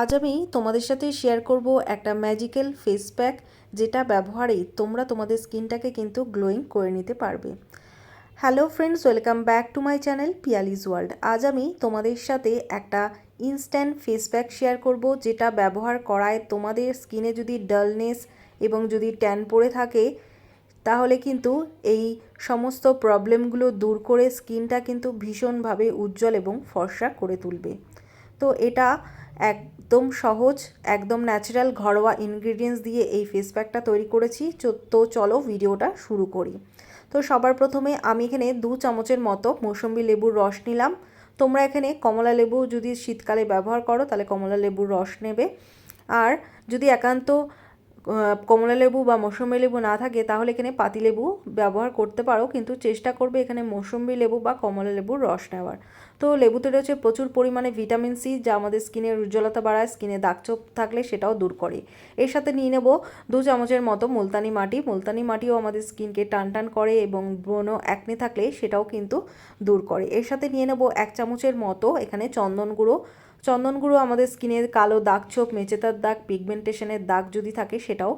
আজ আমি তোমাদের সাথে শেয়ার করব একটা ম্যাজিক্যাল ফেস প্যাক যেটা ব্যবহারেই তোমরা তোমাদের স্কিনটাকে কিন্তু গ্লোয়িং করে নিতে পারবে। Hello friends welcome back to my channel Piyali's world আজ আমি তোমাদের সাথে একটা ইনস্ট্যান্ট ফেস প্যাক শেয়ার করব, যেটা ব্যবহার করায় তোমাদের স্কিনে যদি ডালনেস এবং যদি ট্যান পড়ে থাকে, তাহলে কিন্তু এই সমস্ত প্রবলেমগুলো দূর করে স্কিনটা কিন্তু ভীষণভাবে উজ্জ্বল এবং ফর্সা করে তুলবে। তো এটা একদম সহজ, একদম ন্যাচারাল ঘরোয়া ইনগ্রিডিয়েন্টস দিয়ে এই ফেস প্যাকটা তৈরি করেছি। তো চলো ভিডিওটা শুরু করি। তো সবার প্রথমে আমি এখানে দু চামচের মতো মৌসম্বি লেবুর রস নিলাম। তোমরা এখানে কমলা লেবু যদি শীতকালে ব্যবহার করো, তাহলে কমলা লেবুর রস নেবে। আর যদি একান্ত কমলা লেবু বা মৌসুমি লেবু না থাকে, তাহলে এখানে পাতিলেবু ব্যবহার করতে পারো, কিন্তু চেষ্টা করবে এখানে মৌসুমি লেবু বা কমলা লেবুর রস নেওয়ার। তো লেবুতে রয়েছে প্রচুর পরিমাণে ভিটামিন সি, যা আমাদের স্কিনের উজ্জ্বলতা বাড়ায়, স্কিনে দাগছোপ থাকলে সেটাও দূর করে। এর সাথে নিয়ে নেব দু চামচের মতো মুলতানি মাটি। মুলতানি মাটিও আমাদের স্কিনকে টান টান করে এবং ব্রণ একনে থাকলে সেটাও কিন্তু দূর করে। এর সাথে নিয়ে নেব এক চামচের মতো এখানে চন্দন গুঁড়ো চন্দন আমাদের স্কিনের কালো দাগ ছোপ মেচেতার দাগ, পিগমেন্টেশনের দাগ যদি থাকে সেটাও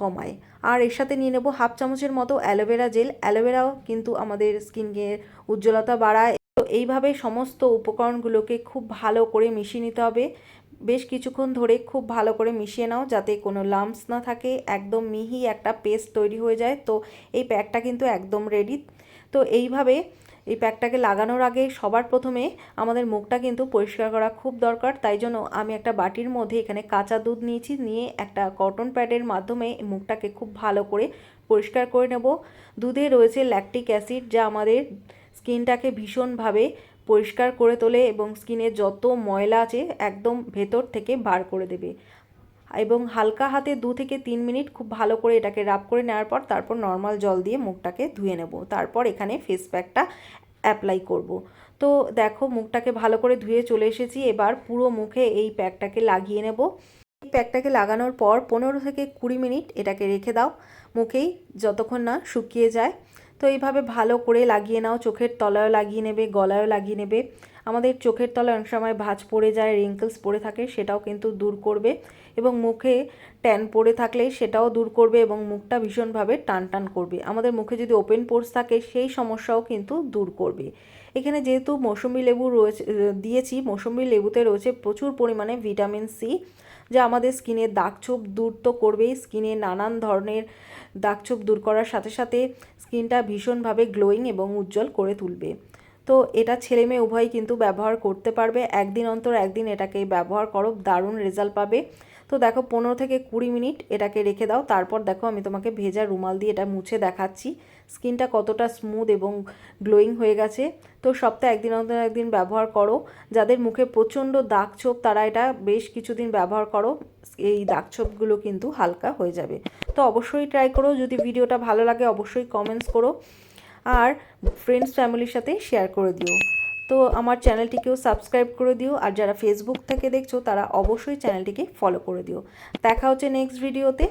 কমায়। আর এর সাথে নিয়ে নেব হাফ চামচের মতো অ্যালোভেরা জেল। অ্যালোভেরাও কিন্তু আমাদের স্কিনকে উজ্জ্বলতা বাড়ায়। তো এইভাবে সমস্ত উপকরণগুলোকে খুব ভালো করে মিশিয়ে নিতে হবে। বেশ কিছুক্ষণ ধরে খুব ভালো করে মিশিয়ে নাও যাতে কোনো লাম্পস না থাকে, একদম মিহি একটা পেস্ট তৈরি হয়ে যায়। তো এই প্যাকটা কিন্তু একদম রেডি তো এইভাবে এই প্যাকটাকে লাগানোর আগে সবার প্রথমে আমাদের মুখটা কিন্তু পরিষ্কার করা খুব দরকার। তাই জন্য আমি একটা বাটির মধ্যে এখানে কাঁচা দুধ নিয়েছি, নিয়ে একটা কটন প্যাডের মাধ্যমে মুখটাকে খুব ভালো করে পরিষ্কার করে নেব। দুধে রয়েছে ল্যাকটিক অ্যাসিড যা আমাদের স্কিনটাকে ভীষণভাবে পরিষ্কার করে তোলে এবং স্কিনের যত ময়লা আছে একদম ভেতর থেকে বার করে দেবে। এবং হালকা হাতে দু থেকে তিন মিনিট খুব ভালো করে এটাকে রাব করে নেওয়ার পর তারপর নর্মাল জল দিয়ে মুখটাকে ধুয়ে নেব। তারপর এখানে ফেস প্যাকটা অ্যাপ্লাই করব। তো দেখো মুখটাকে ভালো করে ধুয়ে চলে এসেছি। এবার পুরো মুখে এই প্যাকটাকে লাগিয়ে নেব। এই প্যাকটাকে লাগানোর পর পনেরো থেকে কুড়ি মিনিট এটাকে রেখে দাও। মুখেই যতক্ষণ না শুকিয়ে যায়। তো এইভাবে ভালো করে লাগিয়ে নাও, চোখের তলায়ও লাগিয়ে নেবে, গলায়ও লাগিয়ে নেবে। আমাদের চোখের তলায় অনেক সময় ভাঁজ পড়ে যায় রিঙ্কলস পড়ে থাকে, সেটাও কিন্তু দূর করবে এবং মুখে ট্যান পড়ে থাকলে সেটাও দূর করবে এবং মুখটা ভীষণভাবে টান টান করবে। আমাদের মুখে যদি ওপেন পোর্স থাকে, সেই সমস্যাও কিন্তু দূর করবে। এখানে যেহেতু মৌসুমি লেবু রয়েছে দিয়েছি, মৌসুমি লেবুতে রয়েছে প্রচুর পরিমাণে ভিটামিন সি, যা আমাদের স্কিনের দাগছোপ দূর তো করবেই। স্কিনে নানান ধরনের দাগছোপ দূর করার সাথে সাথে স্কিনটা ভীষণভাবে গ্লোয়িং এবং উজ্জ্বল করে তুলবে। তো এটা ছেলে মেয়ে উভয়ই কিন্তু ব্যবহার করতে পারবে। একদিন অন্তর একদিন এটাকে ব্যবহার করো, দারুণ রেজাল্ট পাবে। তো দেখো, পনেরো থেকে কুড়ি মিনিট এটাকে রেখে দাও। তারপর দেখো, আমি তোমাকে ভেজা রুমাল দিয়ে এটা মুছে দেখাচ্ছি। স্কিনটা কতটা স্মুথ এবং গ্লোয়িং হয়ে গেছে। তো সপ্তাহে একদিন অন্তর একদিন ব্যবহার করো। যাদের মুখে প্রচণ্ড দাগ ছোপ, তারা এটা বেশ কিছুদিন ব্যবহার করো। এই দাগ ছোপগুলো কিন্তু হালকা হয়ে যাবে। তো অবশ্যই ট্রাই করো। যদি ভিডিওটা ভালো লাগে, অবশ্যই কমেন্টস করো। আর ফ্রেন্ডস ফ্যামিলির সাথে শেয়ার করে দিও। তো আমার চ্যানেলটিকেও সাবস্ক্রাইব করে দিও, আর যারা ফেসবুক থেকে দেখছ, তারা অবশ্যই চ্যানেলটিকে ফলো করে দিও। দেখা হচ্ছে নেক্সট ভিডিওতে